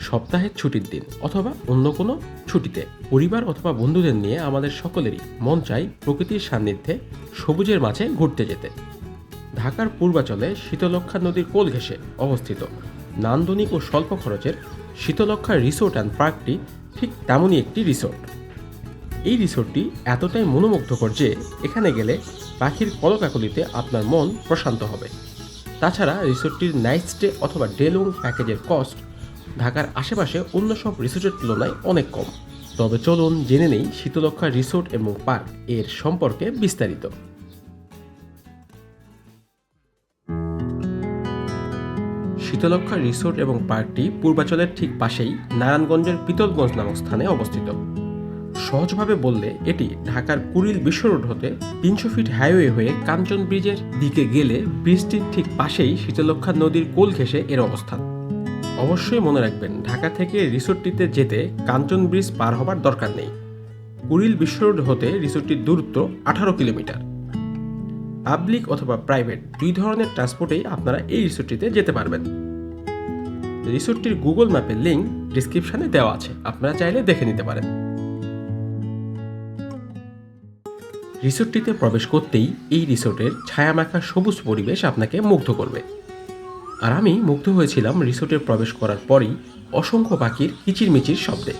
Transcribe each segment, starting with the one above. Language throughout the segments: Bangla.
সপ্তাহের ছুটির দিন অথবা অন্য কোনো ছুটিতে। পরিবার অথবা বন্ধুদের নিয়ে আমাদের সকলেরই মন চাই প্রকৃতির সান্নিধ্যে সবুজের মাঝে ঘুরতে যেতে। ঢাকার পূর্বাচলে শীতলক্ষা নদীর কোল ঘেঁষে অবস্থিত নান্দনিক ও স্বল্প খরচের শীতলক্ষা রিসোর্ট অ্যান্ড পার্কটি ঠিক তেমনই একটি রিসোর্ট। এই রিসোর্টটি এতটাই মনোমুগ্ধকর যে এখানে গেলে পাখির কলকাকলিতে আপনার মন প্রশান্ত হবে। তাছাড়া রিসোর্টটির নাইট স্টে অথবা ডেলুং প্যাকেজের কস্ট ঢাকার আশেপাশে অন্য সব রিসোর্টের তুলনায় অনেক কম। তবে চলুন জেনে নেই শীতলক্ষা রিসোর্ট এবং পার্কের সম্পর্কে বিস্তারিত। শীতলক্ষা রিসোর্ট এবং পার্কটি পূর্বাচলের ঠিক পাশেই নারায়ণগঞ্জের পিতলগঞ্জ নামক স্থানে অবস্থিত। সহজভাবে বললে এটি ঢাকার কুড়িল বিশ্ব রোড হতে তিনশো ফিট হাইওয়ে হয়ে কাঞ্চন ব্রিজের দিকে গেলে ব্রিজটির ঠিক পাশেই শীতলক্ষা নদীর কোল ঘেঁষে এর অবস্থান। অবশ্যই মনে রাখবেন, ঢাকা থেকে রিসোর্টটিতে যেতে কাঞ্চন ব্রিজ পার হবার দরকার নেই। কুড়িল বিশ্ব রোড হতে রিসোর্টটির দূরত্ব আঠারো কিলোমিটার। পাবলিক অথবা প্রাইভেট দুই ধরনের ট্রান্সপোর্টেই আপনারা এই রিসোর্টটিতে যেতে পারবেন। রিসোর্টটির গুগল ম্যাপের লিঙ্ক ডিসক্রিপশনে দেওয়া আছে, আপনারা চাইলে দেখে নিতে পারেন। রিসোর্টটিতে প্রবেশ করতেই এই রিসোর্টের ছায়া ছায়ামাখা সবুজ পরিবেশ আপনাকে মুগ্ধ করবে। আর আমি মুগ্ধ হয়েছিলাম রিসোর্টে প্রবেশ করার পরই অসংখ্য পাখির কিচিরমিচির শব্দে।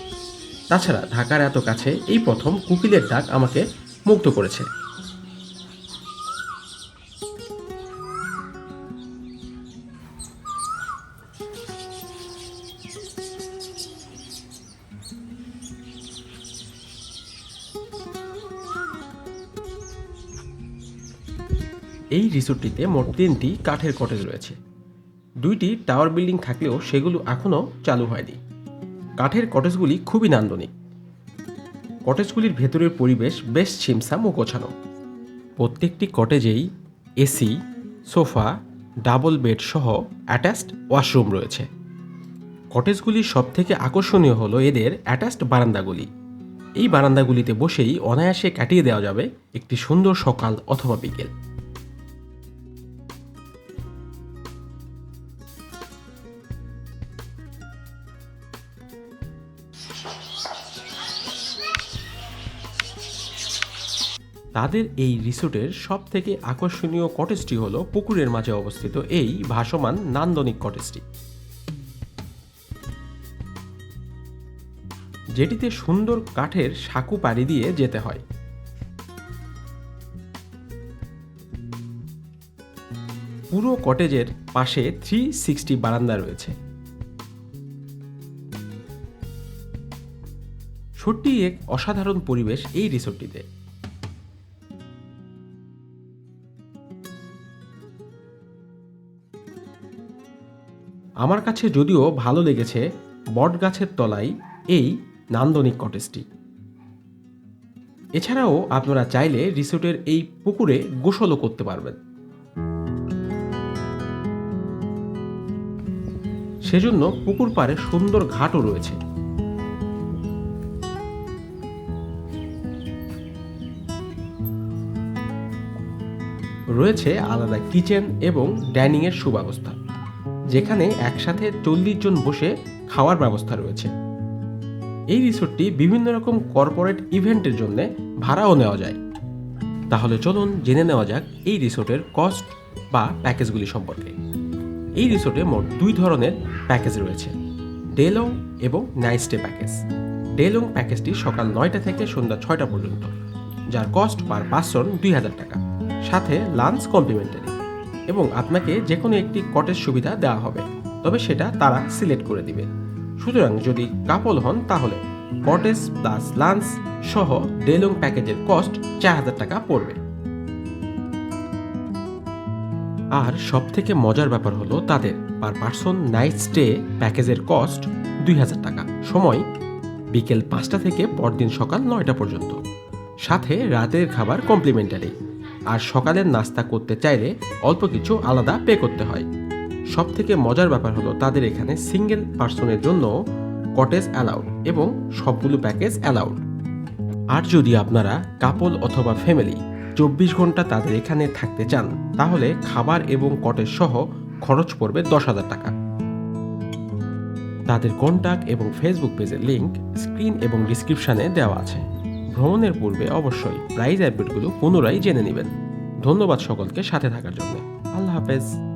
তাছাড়া ঢাকার এত কাছে এই প্রথম কুকিলের ডাক আমাকে মুগ্ধ করেছে। এই রিসোর্টটিতে মোট তিনটি কাঠের কটেজ রয়েছে। দুইটি টাওয়ার বিল্ডিং থাকলেও সেগুলো এখনও চালু হয়নি। কাঠের কটেজগুলি খুবই নান্দনিক। কটেজগুলির ভেতরের পরিবেশ বেশ ছিমছাম ও গোছানো। প্রত্যেকটি কটেজেই এসি, সোফা, ডাবল বেড সহ অ্যাটাচড ওয়াশরুম রয়েছে। কটেজগুলির সবথেকে আকর্ষণীয় হলো এদের অ্যাটাচড বারান্দাগুলি। এই বারান্দাগুলিতে বসেই অনায়াসে কাটিয়ে দেওয়া যাবে একটি সুন্দর সকাল অথবা বিকেল। তাদের এই রিসোর্টের সব থেকে আকর্ষণীয় কটেজটি হলো পুকুরের মাঝে অবস্থিত এই ভাসমান নান্দনিক কটেজটি। যেটিতে সুন্দর কাঠের সাঁকু পাড়ি দিয়ে যেতে হয়। পুরো কটেজের পাশে থ্রি সিক্সটি বারান্দা রয়েছে। সত্যি এক অসাধারণ পরিবেশ এই রিসোর্টটিতে। আমার কাছে যদিও ভালো লেগেছে বট গাছের তলায় এই নান্দনিক কটেজটি। এছাড়াও আপনারা চাইলে রিসোর্টের এই পুকুরে গোসলও করতে পারবেন। সেজন্য পুকুর পাড়ে সুন্দর ঘাটও রয়েছে। রয়েছে আলাদা কিচেন এবং ডাইনিংয়ের সুব্যবস্থা, যেখানে একসাথে চল্লিশ জন বসে খাওয়ার ব্যবস্থা রয়েছে। এই রিসোর্টটি বিভিন্ন রকম কর্পোরেট ইভেন্টের জন্য ভাড়াও নেওয়া যায়। তাহলে চলুন জেনে নেওয়া যাক এই রিসোর্টের কস্ট বা প্যাকেজগুলি সম্পর্কে। এই রিসোর্টে মোট দুই ধরনের প্যাকেজ রয়েছে ডেলং এবং নাইট স্টে প্যাকেজ। ডেলং প্যাকেজটি সকাল নয়টা থেকে সন্ধ্যা ছয়টা পর্যন্ত, যার কস্ট পার পার্সন দুই হাজার টাকা। সাথে লাঞ্চ কমপ্লিমেন্টারি এবং আপনাকে যে কোনো একটি কটেজ সুবিধা দেওয়া হবে, তবে সেটা তারা সিলেক্ট করে দিবে। সুতরাং যদি কাপল হন, তাহলে কটেজ প্লাস লাঞ্চ সহ ডেলং প্যাকেজের কস্ট চার হাজার টাকা পড়বে। আর সব থেকে মজার ব্যাপার হলো তাদের পার পার্সন নাইট স্টে প্যাকেজের কস্ট দুই হাজার টাকা। সময় বিকেল পাঁচটা থেকে পরদিন সকাল নয়টা পর্যন্ত। সাথে রাতের খাবার কমপ্লিমেন্টারি। আর সকালের নাস্তা করতে চাইলে অল্প কিছু আলাদা পে করতে হয়। সব থেকে মজার ব্যাপার হলো তাদের এখানে সিঙ্গেল পার্সনের জন্য কটেজ অ্যালাউড এবং সবগুলো প্যাকেজ অ্যালাউড আর যদি আপনারা কাপল অথবা ফ্যামিলি চব্বিশ ঘণ্টা তাদের এখানে থাকতে চান, তাহলে খাবার এবং কটেজ সহ খরচ পড়বে দশ হাজার টাকা। তাদের কন্ট্যাক্ট এবং ফেসবুক পেজের লিংক স্ক্রিন এবং ডিসক্রিপশানে দেওয়া আছে। ভ্রমণের পূর্বে অবশ্যই প্রাইজ আপডেটগুলো পুনরায় জেনে নেবেন। ধন্যবাদ সকলকে সাথে থাকার জন্য। আল্লাহ হাফেজ।